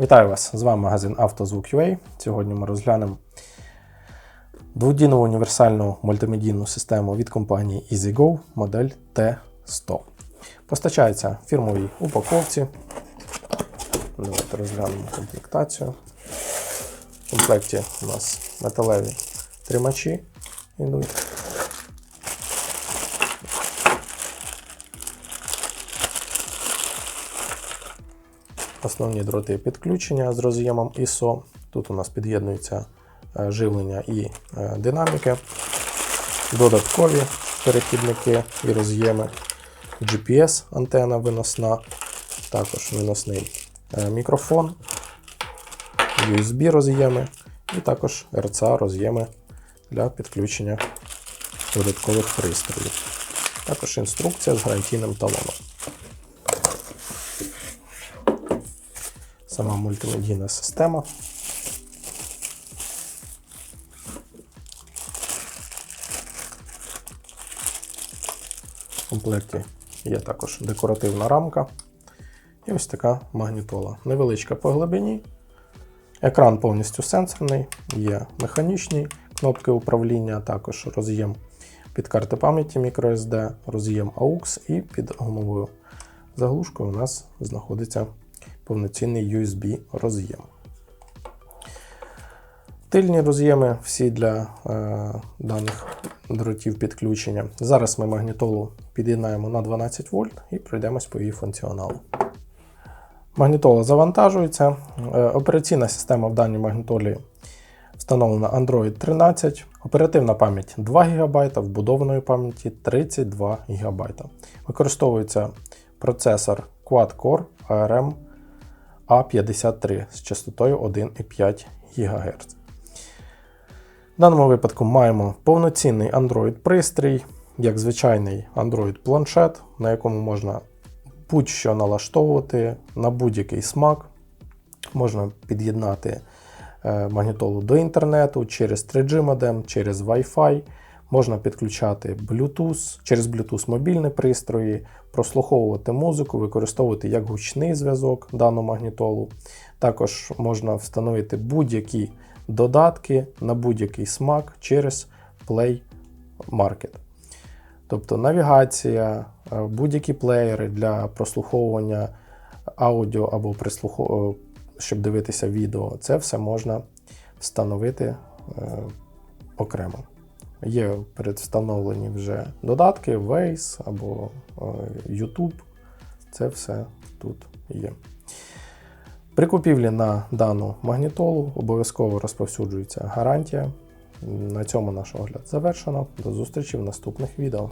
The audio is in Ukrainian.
Вітаю вас! З вами магазин «Автозвук.UA». Сьогодні ми розглянемо дводінну універсальну мультимедійну систему від компанії EasyGo модель T100. Постачається фірмовій упаковці. Давайте розглянемо комплектацію. В комплекті у нас металеві тримачі йдуть. Основні дроти підключення з роз'ємом ISO. Тут у нас під'єднується е, живлення і е, динаміки, додаткові перехідники і роз'єми, GPS, антена виносна, також виносний е, мікрофон, USB роз'єми і також RCA роз'єми для підключення додаткових пристроїв. Також інструкція з гарантійним талоном. Сама мультимедійна система. В комплекті є також декоративна рамка і ось така магнітола. Невеличка по глибині. Екран повністю сенсорний, є механічні кнопки управління, також роз'єм під карти пам'яті microSD, роз'єм AUX і під гумовою заглушкою у нас знаходиться повноцінний USB роз'єм. Тильні роз'єми всі для е, даних дротів підключення. Зараз ми магнітолу під'єднаємо на 12 вольт і пройдемось по її функціоналу. Магнітола завантажується. Е, операційна система в даній магнітолі встановлена Android 13, оперативна пам'ять 2 ГБ, вбудованої пам'яті 32 ГБ. Використовується процесор Quad-Core ARM A53 з частотою 1,5 ГГц. В даному випадку маємо повноцінний Android-пристрій, як звичайний Android-планшет, на якому можна будь-що налаштовувати на будь-який смак. Можна під'єднати е, магнітолу до інтернету через 3G модем, через Wi-Fi. Можна підключати Bluetooth, через Bluetooth мобільні пристрої, прослуховувати музику, використовувати як гучний зв'язок дану магнітолу. Також можна встановити будь-які додатки на будь-який смак через Play Market. Тобто навігація, е, будь-які плеєри для прослуховування аудіо або прислухов... щоб дивитися відео, це все можна встановити е, окремо. Є передвстановлені вже додатки, Waze або е, YouTube. Це все тут є. При купівлі на дану магнітолу обов'язково розповсюджується гарантія. На цьому наш огляд завершено. До зустрічі в наступних відео.